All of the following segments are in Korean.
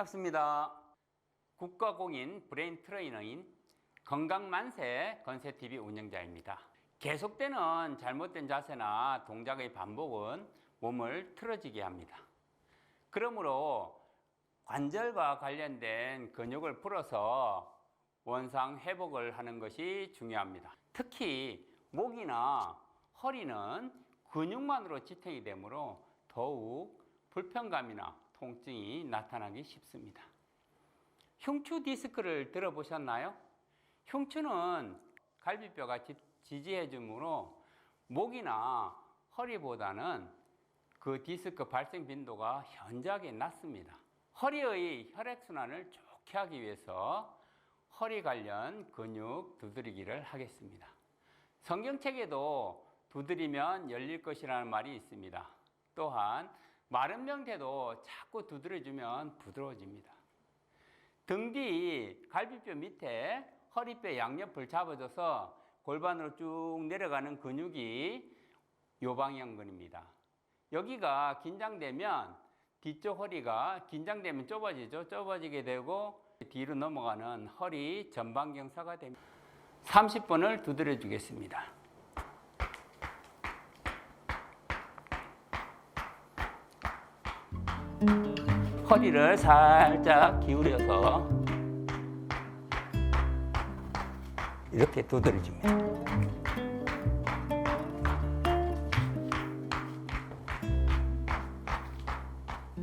반갑습니다. 국가공인 브레인 트레이너인 건강만세 건세TV 운영자입니다. 계속되는 잘못된 자세나 동작의 반복은 몸을 틀어지게 합니다. 그러므로 관절과 관련된 근육을 풀어서 원상 회복을 하는 것이 중요합니다. 특히 목이나 허리는 근육만으로 지탱이 되므로 더욱 불편감이나 통증이 나타나기 쉽습니다. 흉추 디스크를 들어보셨나요? 흉추는 갈비뼈가 지- 지지해 주므로 목이나 허리보다는 그 디스크 발생 빈도가 현저하게 낮습니다. 허리의 혈액순환을 좋게 하기 위해서 허리 관련 근육 두드리기를 하겠습니다. 성경책에도 두드리면 열릴 것이라는 말이 있습니다. 또한 마른 명태도 자꾸 두드려주면 부드러워집니다. 등 뒤 갈비뼈 밑에 허리뼈 양옆을 잡아줘서 골반으로 쭉 내려가는 근육이 요방형근입니다. 여기가 긴장되면 뒤쪽 허리가 긴장되면 좁아지죠. 좁아지게 되고 뒤로 넘어가는 허리 전방경사가 됩니다. 30번을 두드려 주겠습니다. 허리를 살짝 기울여서 이렇게 두드려 줍니다.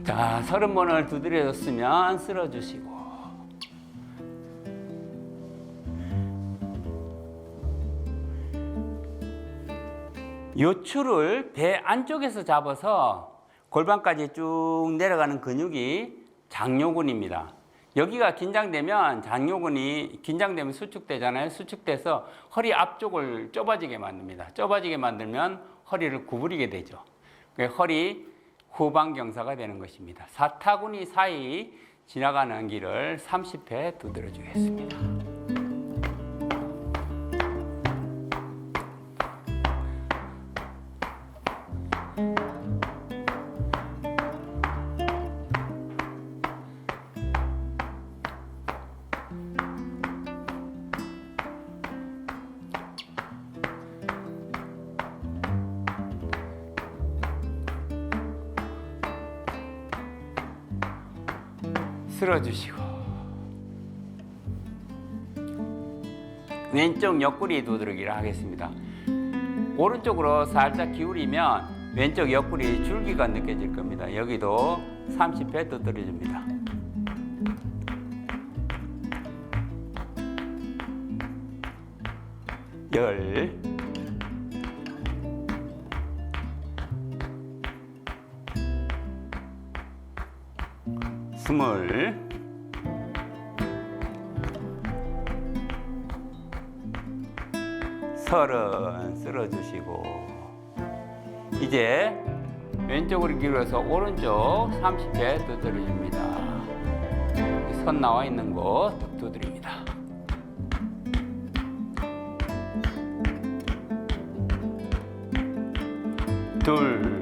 자, 서른 번을 두드려줬으면 쓸어주시고. 요추를 배 안쪽에서 잡아서 골반까지 쭉 내려가는 근육이 장요근입니다. 여기가 긴장되면 장요근이 긴장되면 수축되잖아요. 수축돼서 허리 앞쪽을 좁아지게 만듭니다. 좁아지게 만들면 허리를 구부리게 되죠. 허리 후방경사가 되는 것입니다. 사타구니 사이 지나가는 길을 30회 두드려 주겠습니다. 쓸어주시고 왼쪽 옆구리 두드리기를 하겠습니다. 오른쪽으로 살짝 기울이면 왼쪽 옆구리 줄기가 느껴질 겁니다. 여기도 30회 두드려줍니다. 열 스물 서른 쓸어주시고 이제 왼쪽으로 기울여서 오른쪽 30회 두드려줍니다. 선 나와 있는 곳 두드립니다. 둘, 둘.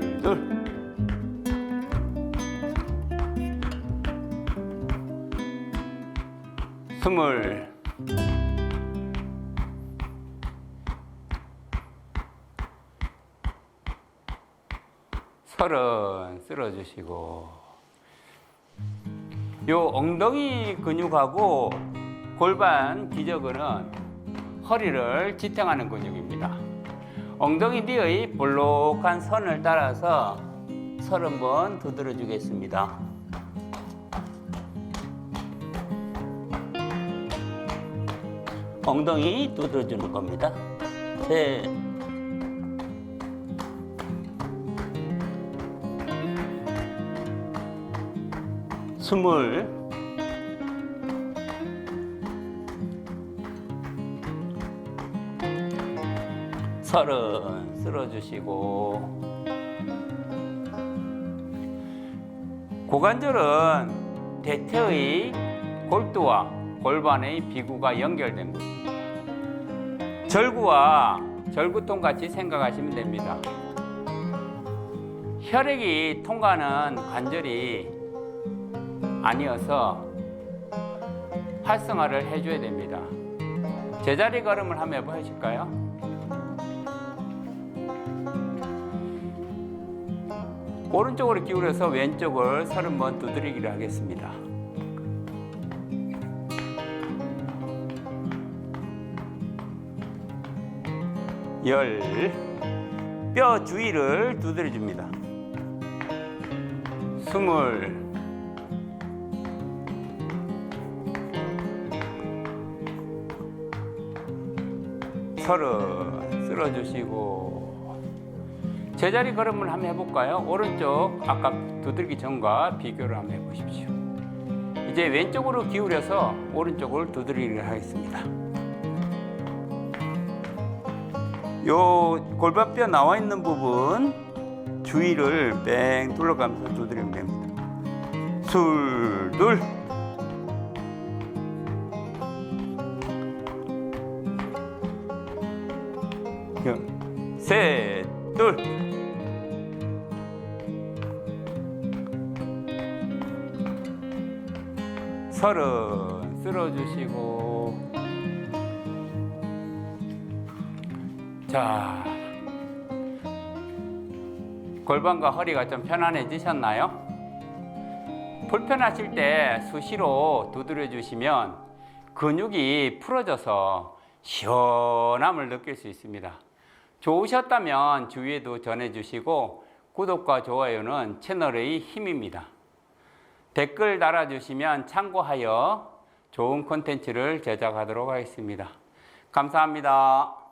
스물 서른 쓸어주시고 요 엉덩이 근육하고 골반 기저근은 허리를 지탱하는 근육입니다. 엉덩이 뒤의 볼록한 선을 따라서 서른 번 두드려 주겠습니다. 엉덩이 두드려 주는 겁니다. 셋. 스물. 서른 쓸어주시고 고관절은 대퇴의 골두와 골반의 비구가 연결된 곳. 절구와 절구통 같이 생각하시면 됩니다. 혈액이 통과하는 관절이 아니어서 활성화를 해줘야 됩니다. 제자리 걸음을 한번 해보실까요? 오른쪽으로 기울여서 왼쪽을 서른 번 두드리기를 하겠습니다. 열, 뼈 주위를 두드려 줍니다. 스물, 서른 쓸어주시고 제자리 걸음을 한번 해볼까요? 오른쪽 아까 두들기 전과 비교를 한번 해보십시오. 이제 왼쪽으로 기울여서 오른쪽을 두드리기를 하겠습니다. 요 골반뼈 나와 있는 부분 주위를 뺑 둘러가면서 두드리면 됩니다. 둘, 둘. 여, 셋, 둘. 서른 쓸어주시고 자 골반과 허리가 좀 편안해지셨나요? 불편하실 때 수시로 두드려 주시면 근육이 풀어져서 시원함을 느낄 수 있습니다. 좋으셨다면 주위에도 전해 주시고 구독과 좋아요는 채널의 힘입니다. 댓글 달아주시면 참고하여 좋은 콘텐츠를 제작하도록 하겠습니다. 감사합니다.